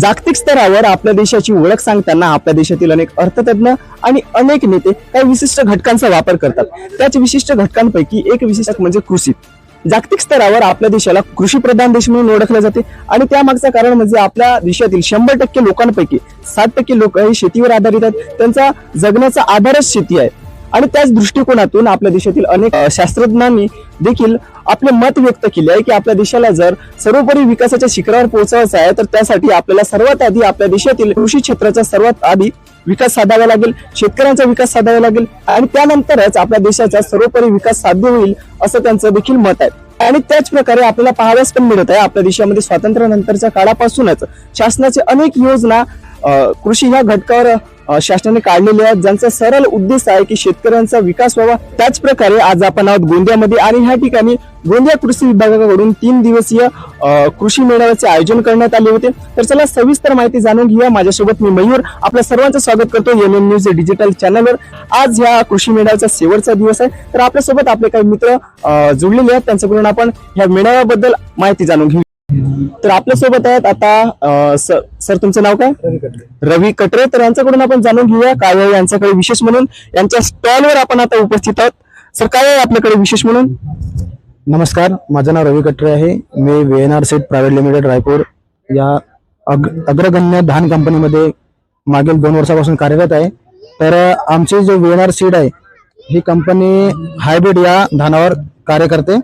जागतिक स्तरावर आपल्या देशाची ओळख सांगताना आपल्या देशातील अनेक अर्थतज्ञ आणि अनेक नेते काही विशिष्ट घटकांचा वापर करतात. त्याच विशिष्ट घटकांपैकी एक विशिष्ट म्हणजे कृषी. जागतिक स्तरावर आपल्या देशाला कृषी प्रधान देश म्हणून ओळखले जाते आणि त्यामागचं कारण म्हणजे आपल्या देशातील शंभर टक्के लोकांपैकी साठ टक्के लोक हे शेतीवर आधारित आहेत. त्यांचा जगण्याचा आधारच शेती आहे. आणि त्याच दृष्टिकोनातून आपल्या देशातील अनेक शास्त्रज्ञांनी देखील आपले मत व्यक्त केले आहे की आपल्या देशाला जर सर्वोपरी विकासाच्या शिखरावर पोहोचायचं आहे तर त्यासाठी आपल्याला सर्वात आधी आपल्या देशातील कृषी क्षेत्राचा सर्वात आधी विकास साधावा लागेल शेतकऱ्यांचा विकास साधावा लागेल आणि त्यानंतरच आपल्या देशाचा सर्वोपरी विकास साध्य होईल असं त्यांचं देखील मत आहे. आणि त्याच प्रकारे आपल्याला पाहाव्यास पण मिळत आहे आपल्या देशामध्ये स्वातंत्र्यानंतरच्या काळापासूनच शासनाचे अनेक योजना कृषी ह्या घटकावर शासनाने काढलेले आहेत. ज्यांचा सरळ उद्देश आहे की शेतकऱ्यांचा विकास व्हावा त्याच प्रकारे आज आपण आहोत गोंदियामध्ये आणि ह्या ठिकाणी गोंदिया कृषी विभागाकडून तीन दिवसीय कृषी मेळाव्याचे आयोजन करण्यात आले होते. तर चला सविस्तर माहिती जाणून घेऊया. माझ्यासोबत मी मयूर. आपल्या सर्वांचं स्वागत करतो एम एन न्यूज डिजिटल चॅनलवर. आज ह्या कृषी मेळाव्याचा शेवटचा दिवस आहे. तर आपल्यासोबत आपले काही मित्र जुळलेले आहेत. त्यांच्याकडून आपण ह्या मेळाव्याबद्दल माहिती जाणून घेऊ. तर आपल्यासोबत आहेत आता सर तुमचं नाव काय? रवी कटरे. तर यांच्याकडून आपण जाणून घेऊया काय आहे यांच्याकडे विशेष म्हणून. यांच्या स्टॉलवर आपण आता उपस्थित आहोत. सर काय आहे आपल्याकडे विशेष म्हणून? नमस्कार माझं नाव रवी कटरे आहे. मी V N R seeds private limited Raipur या अग अग्रगण्य धान कंपनीमध्ये मागील दोन वर्षापासून कार्यरत आहे. तर आमची जो व्ही एन आर सीड आहे ही कंपनी हायब्रिड या धानावर कार्य करते.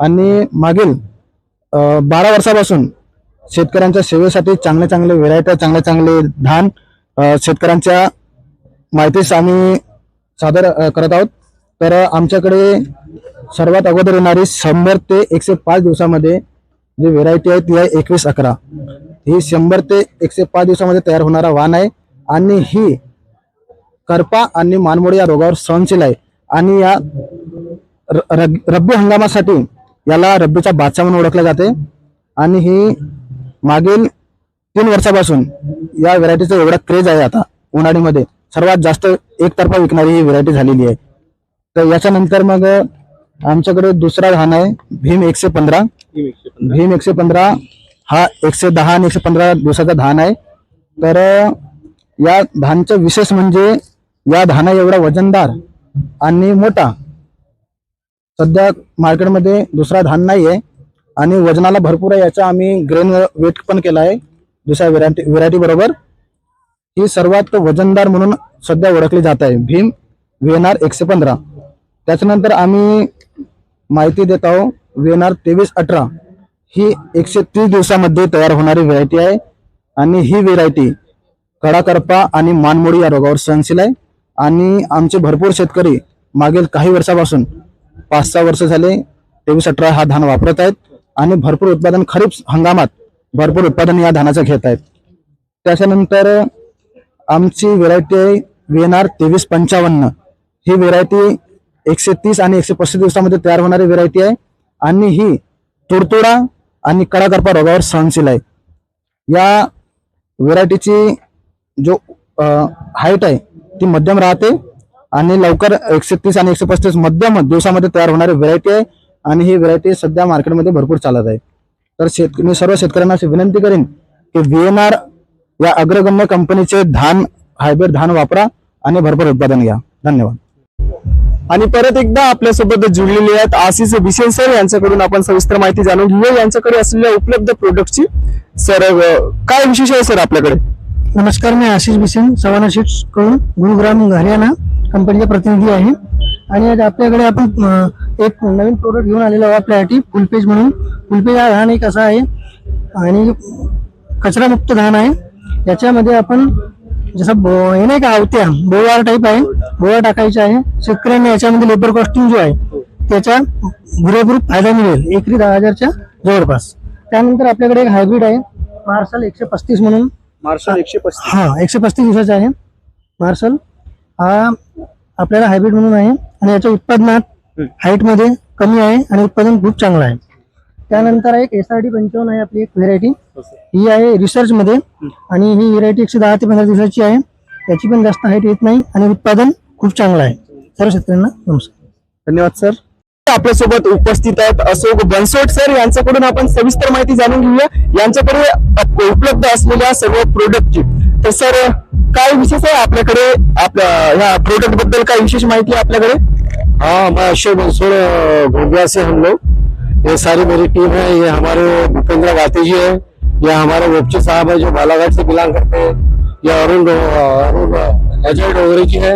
आणि मागील बारा वर्षापासून शेतकऱ्यांच्या सेवेसाठी चांगले चांगले व्हेरायट्या चांगले चांगले धान शेतकऱ्यांच्या माहितीस आम्ही सादर करत आहोत. तर आमच्याकडे सर्वात अगोदर येणारी शंभर ते एकशे पाच दिवसामध्ये जी व्हेरायटी आहे ती आहे एकवीस अकरा. ही शंभर ते एकशे पाच दिवसामध्ये तयार होणारा वाण आहे आणि ही करपा आणि मानमोडी या रोगावर सहनशील आहे. आणि या र- रब्बी हंगामासाठी याला रब्बीचा बादशाह म्हणून ओळखले जाते. आणि ही मागील तीन वर्षापासून या व्हेरायटीचा एवढा क्रेज आहे आता उन्हाळीमध्ये. सर्वात जास्त एकतर्फा विकणारी ही व्हेरायटी झालेली आहे. तर याच्यानंतर मग आमच्याकडे दुसरा धान आहे भीम एकशे पंधरा. भीम एकशे पंधरा. हा एकशे दहा आणि एकशे पंधरा दिवसाचा धान आहे. तर या धानचं विशेष म्हणजे या धाना एवढा वजनदार आणि मोठा सध्या मार्केटमध्ये दुसरा धान नाही आहे आणि वजनाला भरपूर आहे याचा आम्ही ग्रेन वेट पण केला आहे दुसऱ्या व्हेरायटी व्हेरायटी बरोबर. ही सर्वात वजनदार म्हणून सध्या ओळखली जात आहे भीम व्हीएनआर एकशे पंधरा. त्याच्यानंतर आम्ही माहिती देत आहोत व्हीएनआर तेवीस अठरा. ही एकशे तीस दिवसामध्ये तयार होणारी व्हेरायटी आहे आणि ही व्हेरायटी कडाकरपा आणि मानमोडी या रोगावर सहनशील आहे. आणि आमचे भरपूर शेतकरी मागील काही वर्षापासून पाच सहा वर्ष झाले तेवीस अठरा हा धान वापरत आहेत आणि भरपूर उत्पादन खरीप हंगामात भरपूर उत्पादन या धानाचं घेत आहेत. त्याच्यानंतर आमची व्हेरायटी आहे व्ही एन आर तेवीस पंचावन्न. ही व्हेरायटी एकशे तीस आणि एकशे पस्तीस दिवसामध्ये तयार होणारी व्हेरायटी आहे आणि ही तुडतुडा आणि कडाकरपा रोगावर सहनशील आहे. या व्हेरायटीची जो हाईट आहे ती मध्यम राहते. आणि लवकर एकशे तीस आणि एकशे पस्तीस मध्यम दिवसामध्ये तयार होणारी व्हरायटी आहे. आणि ही व्हरायटी सध्या मार्केटमध्ये भरपूर चालत आहे. तर शेत मी सर्व शेतकऱ्यांना अशी विनंती करेन की व्ही या अग्रगण्य कंपनीचे धान हायब्रिड धान वापरा आणि भरपूर उत्पादन घ्या. धन्यवाद. आणि परत एकदा आपल्यासोबत जुळलेले आहेत आशिष विशेष सर. यांच्याकडून आपण सविस्तर माहिती जाणून घेऊया. यांच्याकडे असलेल्या उपलब्ध प्रोडक्टची सर काय विशेष आहे सर आपल्याकडे? नमस्कार मी आशिष बिसेन सवाना शीट्सकडून गुरुग्राम हरियाणा कंपनीचा प्रतिनिधी आहे. आणि आज आपल्याकडे आपण एक नवीन प्रोडक्ट घेऊन आलेलो आहोत आपल्यासाठी फुलपेज म्हणून. फुलपेज हा धान एक असा आहे. आणि कचरामुक्त धान आहे. याच्यामध्ये आपण जसं बो- हे नाही का आवत्या बोवार टाईप आहे. बोवार टाकायचा आहे. शेतकऱ्यांना याच्यामध्ये लेबर कॉस्टिंग जो आहे त्याचा पुरेपूर फायदा मिळेल. एकरी दहा हजारच्या जवळपास. त्यानंतर आपल्याकडे एक हायब्रिड आहे. मार्शल एकशे पस्तीस म्हणून. मार्शल एकशे पस्तीस. हा एकशे पस्तीस दिवसाचा आहे. मार्शल हा आपल्याला हायब्रिड म्हणून आहे आणि याच्या उत्पादनात हाईटमध्ये कमी आहे आणि उत्पादन खूप चांगलं आहे. त्यानंतर एक एस आर डी पंचावन्न आहे आपली एक व्हेरायटी ही आहे रिसर्च मध्ये आणि ही व्हेरायटी एकशे दहा ते पंधरा दिवसाची आहे. त्याची पण जास्त हाईट येत नाही आणि उत्पादन खूप चांगलं आहे. सर्व शेतकऱ्यांना नमस्कार. धन्यवाद सर. आपल्यासोबत उपस्थित आहेत अशोक बनसोड सर. यांच्याकडून आपण सविस्तर माहिती जाणून घेऊया. यांच्याकडे उपलब्ध असलेल्या सर्व प्रोडक्टची तर सर काय विशेष आहे आपल्याकडे? आपल्या प्रोडक्ट बद्दल काय विशेष माहिती आहे आपल्याकडे? हाँ मैं अशोक बंसोड़ गोंदिया से हम लोग। ये सारी मेरी टीम है, ये हमारे भूपेंद्र गाती जी है, ये हमारे गोपची साहब है जो बालाघाट से बिलोंग करते हैं, ये अरुण अरुण अजय डोगरी जी है,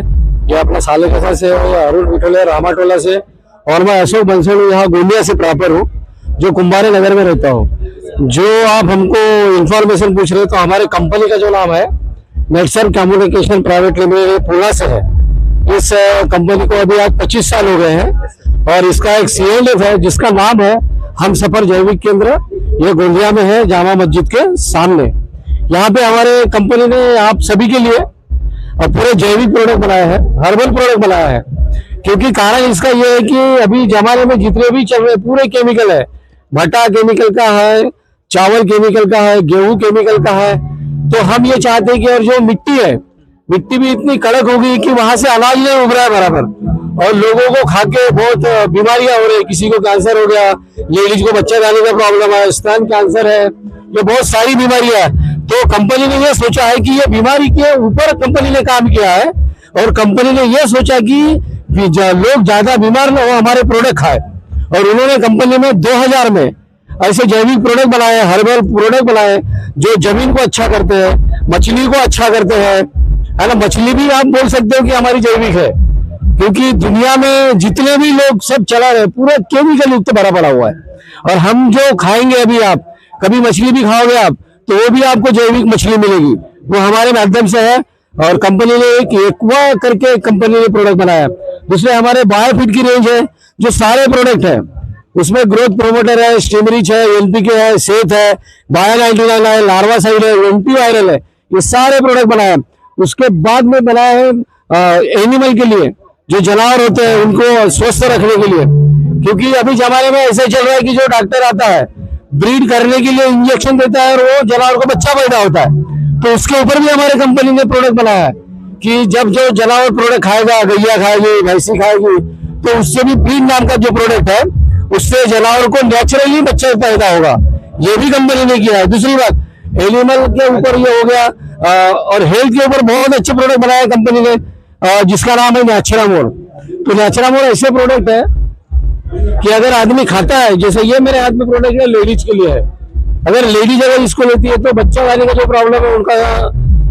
ये अपना साले कसा से है ये अरुण विठोले, रामाटोला से। और मैं अशोक बंसोड़ यहाँ गोंदिया से प्रॉपर हूँ, जो कुंभारे नगर में रहता हूँ। जो आप हमको इन्फॉर्मेशन पूछ रहे हो तो हमारे कंपनी का जो नाम है Netsurf communication private limited Pune से है। इस कंपनी को अभी आज 25 साल हो गए हैं और इसका एक सीएलएफ है, जिसका नाम है हम सफ़र जैविक केंद्र। ये गोंदिया में है, जामा मस्जिद के सामने। यहाँ पे हमारे कंपनी ने आप सभी के लिए और पूरे जैविक प्रोडक्ट बनाया है हर्बल प्रोडक्ट बनाया है। क्योंकि कारण इसका ये है कि अभी जमाने में जितने भी चल रहे पूरे केमिकल है। भट्टा केमिकल का है, चावल केमिकल का है, गेहूँ केमिकल का है। तो हम ये चाहते हैं कि और जो मिट्टी है, मिट्टी भी इतनी कड़क हो गई कि वहाँ से अनाज नहीं उग रहा है बराबर। और लोगों को खा के बहुत बीमारियाँ हो रही है। किसी को कैंसर हो गया, लेडीज़ को बच्चा लाने का प्रॉब्लम है, स्तन कैंसर है, ये बहुत सारी बीमारियाँ है। तो कंपनी ने यह सोचा है कि ये बीमारी के ऊपर कंपनी ने काम किया है और कंपनी ने यह सोचा कि लोग ज़्यादा बीमार न हो हमारे प्रोडक्ट खाए। और उन्होंने कंपनी में 2000 में ऐसे जैविक प्रोडक्ट बनाए हर्बल प्रोडक्ट बनाए, जो ज़मीन को अच्छा करते हैं, मछली को अच्छा करते हैं, है ना? मछली भी आप बोल सकते हो कि हमारी जैविक है, क्योंकि दुनिया में जितने भी लोग सब चला रहे पूरा केमिकल युक्त भरा पड़ा हुआ है। और हम जो खाएँगे अभी आप, कभी मछली भी खाओगे आप तो वो भी आपको जैविक मछली मिलेगी। वो हमारे माध्यम से है, और कंपनी ने एक एक्वा करके कंपनी ने प्रोडक्ट बनाया। दूसरे हमारे बायोफिट की रेंज है, जो सारे प्रोडक्ट है। उसमें ग्रोथ प्रोमोटर है स्टीमरिच है एनपीके है सेथ है बायो नाइट्रोजन है लार्वा साइड है एंटी वायरल है। ये सारे प्रोडक्ट बनाए हैं। उसके बाद में बनाया है एनिमल के लिए, जो जानवर होते हैं, उनको स्वस्थ रखने के लिए। क्योंकि अभी जमाने में ऐसे चल रहा है कि जो डॉक्टर आता है ब्रीड करने के लिए इंजेक्शन देता है और वो जानवर को बच्चा पैदा होता है। तो उसके ऊपर भी हमारे कंपनी ने प्रोडक्ट बनाया है कि जब जो जानवर प्रोडक्ट खाएगा, गैया खाएगी, भैंसी खाएगी तो उससे भी ब्रीड नाम का जो प्रोडक्ट है उससे जानवर को नेचुरली बच्चा पैदा होगा। ये भी कंपनी ने किया है। दूसरी बात एनिमल के ऊपर ये हो गया अ, और हेल्थ के ऊपर बहुत अच्छे प्रोडक्ट बनाया कंपनी ने अ, जिसका नाम है नेचुरामोर तो नेचुरामोर ऐसे प्रोडक्ट है कि अगर आदमी खाता है जैसे ये मेरे हाथ में प्रोडक्ट है लेडीज़ के लिए है। अगर लेडीज़ अगर इसको लेती है तो बच्चा वाले का जो प्रॉब्लम है उनका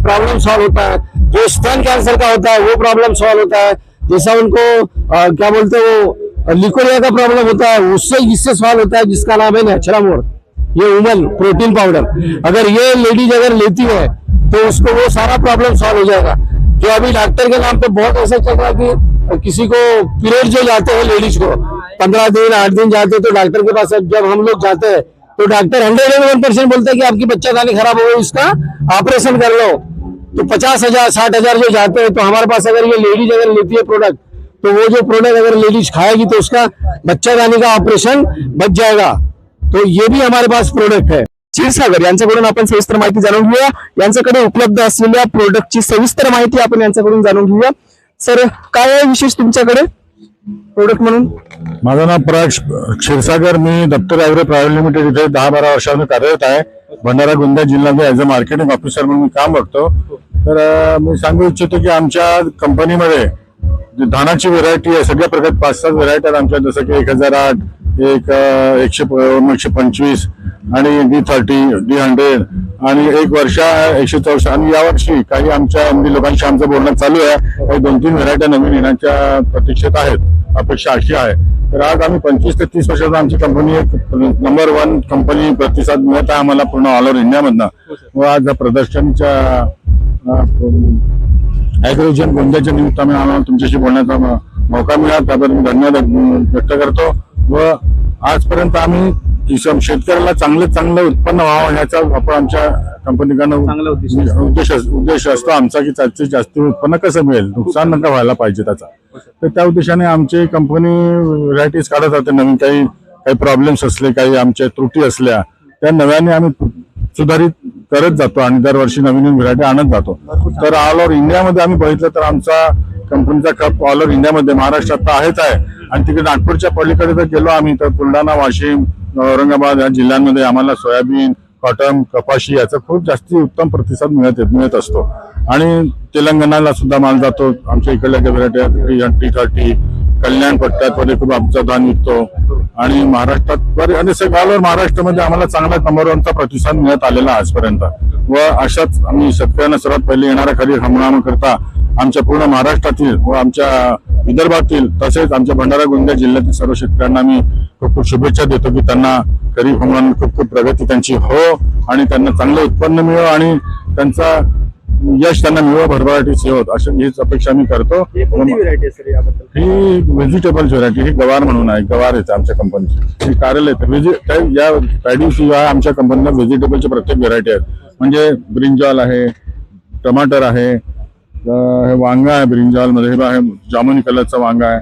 प्रॉब्लम सॉल्व होता है। जो स्तन कैंसर का होता है वो प्रॉब्लम सॉल्व होता है। जैसा उनको अ, क्या बोलते हैं वो लिकोरिया का प्रॉब्लम होता है, उससे इससे सॉल्व होता है, जिसका नाम है नेचुरामोर ये उमल प्रोटीन पाउडर अगर ये लेडीज़ अगर लेती है तो उसको वो सारा प्रॉब्लम सॉल्व हो जाएगा। जो अभी डॉक्टर के नाम पे बहुत ऐसा चल रहा है कि किसी को पीरियड जो जाते हैं लेडीज़ को, पंद्रह दिन, आठ दिन जाते हैं तो डॉक्टर के पास जब हम लोग जाते हैं तो doctor hundred and one percent बोलते हैं कि आपकी बच्चा दानी खराब हो गई इसका ऑपरेशन कर लो। तो पचास हज़ार, साठ हज़ार जो जाते हैं तो हमारे पास अगर ये लेडीज़ अगर लेती है प्रोडक्ट तो वो जो प्रोडक्ट अगर लेडीज खाएगी तो उसका बच्चा जाने का ऑपरेशन बच जाएगा। तो ये भी हमारे पास प्रोडक्ट है। क्षीरसागर यांच्याकडून आपण सविस्तर माहिती जाणून घेऊया. यांच्याकडे उपलब्ध असलेल्या प्रोडक्टची सविस्तर माहिती आपण यांच्याकडून जाणून घेऊया. सर काय आहे विशेष तुमच्याकडे प्रोडक्ट म्हणून? माझं नाव पराग क्षीरसागर. मी दत्तर ॲग्रो प्रायव्हेट लिमिटेड इथे दहा बारा वर्षांनी कार्यरत आहे. भंडारा गोंदिया जिल्ह्यामध्ये ॲज अ मार्केटिंग ऑफिसर म्हणून मी काम बघतो. तर मी सांगू इच्छितो की आमच्या कंपनीमध्ये धानाची व्हेरायटी आहे सगळ्या प्रकारच्या पाच सात व्हरायटी आहेत आमच्या जसं की एक हजार आठ एक एकशे एकशे पंचवीस आणि डी थर्टी डी हंड्रेड आणि एक वर्षा एकशे चौसष्ट. आणि यावर्षी काही आमच्या एमडी लोकांशी आमचं बोलणं चालू आहे. काही दोन तीन व्हरायट्या नवीन येण्याच्या प्रतीक्षेत आहेत अपेक्षा अशी आहे. तर आज आम्ही पंचवीस ते तीस वर्षाचा आमची कंपनी एक नंबर वन कंपनी प्रतिसाद मिळत आहे आम्हाला पूर्ण ऑल ओव्हर इंडियामधनं व आज या प्रदर्शनच्या ॲग्रोजन गोंदियाच्या निमित्ताने आम्हाला तुमच्याशी बोलण्याचा मौका मिळाला. त्याबद्दल मी धन्यवाद व्यक्त करतो. व आजपर्यंत आम्ही शेतकऱ्याला चांगले चांगलं उत्पन्न व्हावं याचा आपण आमच्या कंपनीकडनं उद्देश उद्देश असतो आमचा की त्याचे जास्त उत्पन्न कसं मिळेल? नुकसान नका व्हायला पाहिजे त्याचा. तर त्या उद्देशाने आमची कंपनी व्हरायटीज काढत राहते. नवीन काही काही प्रॉब्लेम्स असले काही आमच्या त्रुटी असल्या त्या नव्याने आम्ही सुधारित करत जातो आणि दरवर्षी नवीन नवीन व्हरायटी आणत जातो. तर ऑल ओव्हर इंडियामध्ये आम्ही बघितलं तर आमचा कंपनीचा कप ऑल ओव्हर इंडियामध्ये महाराष्ट्रात तर आहेच आहे. आणि तिकडे नागपूरच्या पलीकडे जर गेलो आम्ही तर बुलढाणा वाशिम औरंगाबाद या जिल्ह्यांमध्ये आम्हाला सोयाबीन कॉटन कपाशी याचा खूप जास्ती उत्तम प्रतिसाद मिळत मिळत असतो. आणि तेलंगणाला सुद्धा माल जातो. आमच्या इकडल्या व्हरायटी टी थर्टी कल्याण पट्ट्यात खूप आमचा दान विकतो आणि महाराष्ट्रात बरे आणि सगळ्यावर महाराष्ट्रामध्ये आम्हाला चांगला नंबर वनचा प्रतिसाद मिळत आलेला आजपर्यंत. व अशाच आम्ही शेतकऱ्यांना सर्वात पहिले येणाऱ्या खरी हंगामा करता आमच्या पूर्ण महाराष्ट्रातील व आमच्या विदर्भातील तसेच आमच्या भंडारा गोंदिया जिल्ह्यातील सर्व शेतकऱ्यांना मी खूप खूप शुभेच्छा देतो की त्यांना खरीप हंगाम खूप खूप प्रगती त्यांची हो आणि त्यांना चांगलं उत्पन्न मिळो आणि त्यांचा यश त्यांना मिळो भरभराटीच होत. अशी हीच अपेक्षा मी करतो. व्हरायटी सर याबद्दल? ही व्हेजिटेबल व्हरायटी ही गवार म्हणून आहे. गवार येते आमच्या कंपनीची ही कारल येते. व्हेजि त्या- या आमच्या कंपनीला व्हेजिटेबलच्या प्रत्येक व्हरायटी आहेत. म्हणजे ब्रिंजॉल आहे टमाटर आहे हे वांगा आहे ब्रिंजॉलमध्ये. हे आहे जामुनी कलरचा वांगा आहे.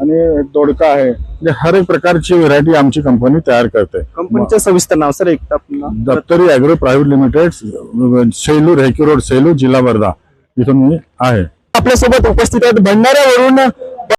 आणि दोडका आहे. म्हणजे हर एक प्रकारची व्हरायटी आमची कंपनी तयार करते. कंपनीचं सविस्तर नाव सर एकदा पुन्हा. Daftari agro private limited Selu recce road Selu जिल्हा वर्धा इथून मी आहे. आपल्यासोबत उपस्थित आहेत भंडाऱ्यावरून